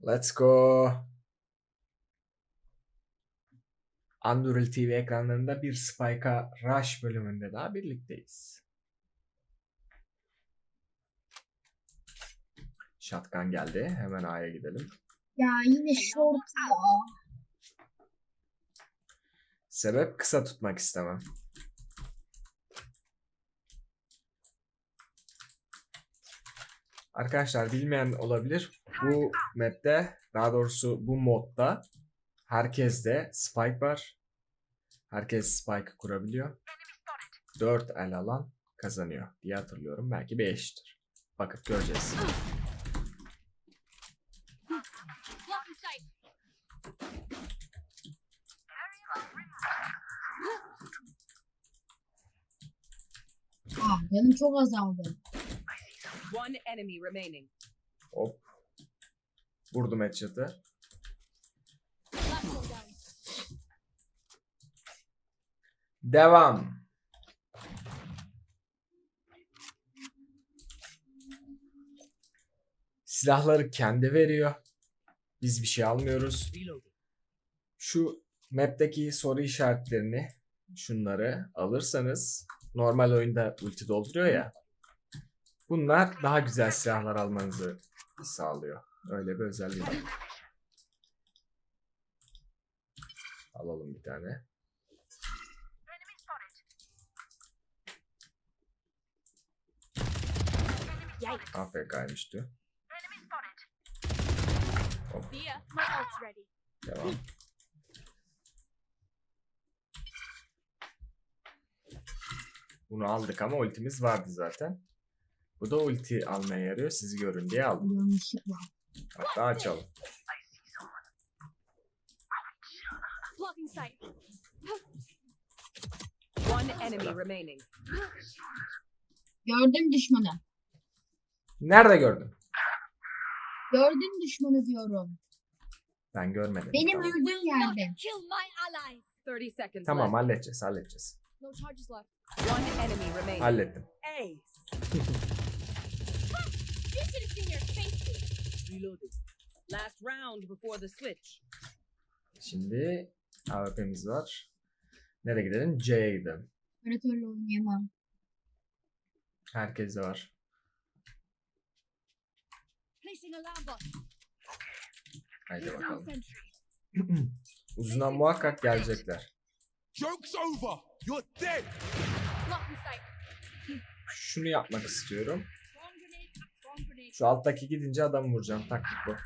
Let's go. Unreal TV ekranlarında bir Spike'a Rush bölümünde daha birlikteyiz. Shotgun geldi. Hemen A'ya gidelim. Ya yine short ya. Sebep kısa tutmak istemem. Arkadaşlar bilmeyen olabilir. Bu map'te daha doğrusu bu modda herkeste spike var. Herkes spike kurabiliyor. 4 el alan kazanıyor diye hatırlıyorum. Belki 5'tir. Bakıp göreceğiz. Aa, canım çok azaldı. One enemy remaining. Hop. Vurdum headshot'ı. Devam. Silahları kendi veriyor. Biz bir şey almıyoruz. Şu map'teki soru işaretlerini şunları alırsanız normal oyunda ulti dolduruyor ya. Bunlar daha güzel silahlar almanızı sağlıyor. Öyle bir özelliği var. Alalım bir tane. Ready. Devam. Bunu aldık ama ultimiz vardı zaten. Bu da ulti almaya yarıyor. Sizi görün diye aldım. Yanlışlıkla. Hatta açalım. Block in sight. One enemy remaining. Gördüm düşmanı. Nerede gördün? Gördüm düşmanı diyorum. Ben görmedim. Benim Tamam, öldüğüm yerde. kill my allies. 30 seconds tamam left. halledeceğiz halledeceğiz. No charges left. One enemy remaining. Hallettim. Ace. Have seen your face. Reloading. Last round before the switch. Şimdi AWP'miz var. Nereye gidelim? C'ye gidelim. Operatörle oynayamam. Herkes de var. Haydi bakalım. Uzuna muhakkak gelecekler. Joke's over. You're dead. Şunu yapmak istiyorum. Şu alttaki gidince adam vuracağım. Taktik bu.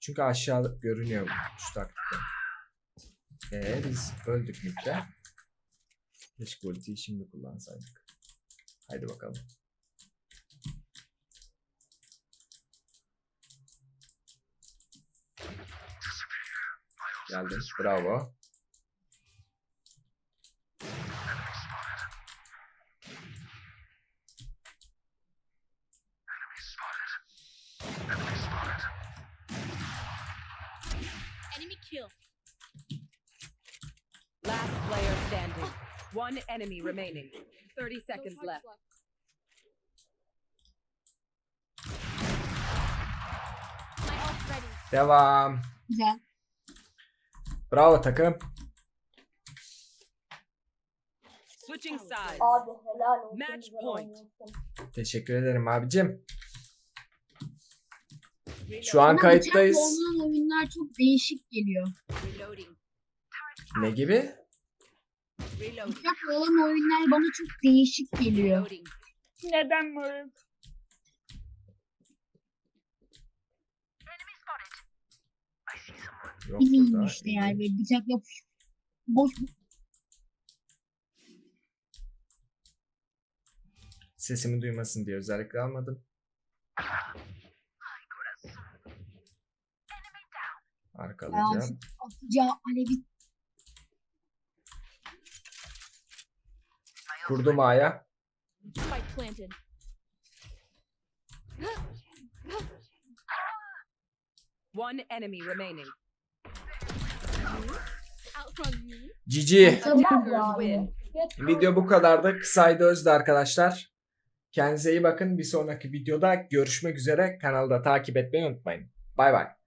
Çünkü aşağı görünüyor şu taktikte. Eee biz öldük midde. Keşke ultiyi şimdi kullansaydık. Haydi bakalım. Geldim. Bravo. Enemy kill. Last player standing. One enemy remaining. 30 No seconds left. Ready. Devam. Güzel. Bravo takım. Switching sides. Abi helal olsun. Match point. Teşekkür ederim abicim. Şu an Bana kayıttayız. bıçakla oynanan oyunlar çok değişik geliyor. Reloading. Ne gibi? Reloading. Bıçakla olan oyunlar bana çok değişik geliyor. Reloading. Neden böyle? Yok Bilmiyorum burada. işte yani böyle bıçakla boş Sesimi duymasın diye özellikle almadım. Ya Arkalayacağım. atacağı alevi Kurdum A'ya. One enemy remaining. Cici. Video bu kadardı. Kısaydı özde arkadaşlar. Kendinize iyi bakın. Bir sonraki videoda görüşmek üzere. Kanalda takip etmeyi unutmayın. Bay bay.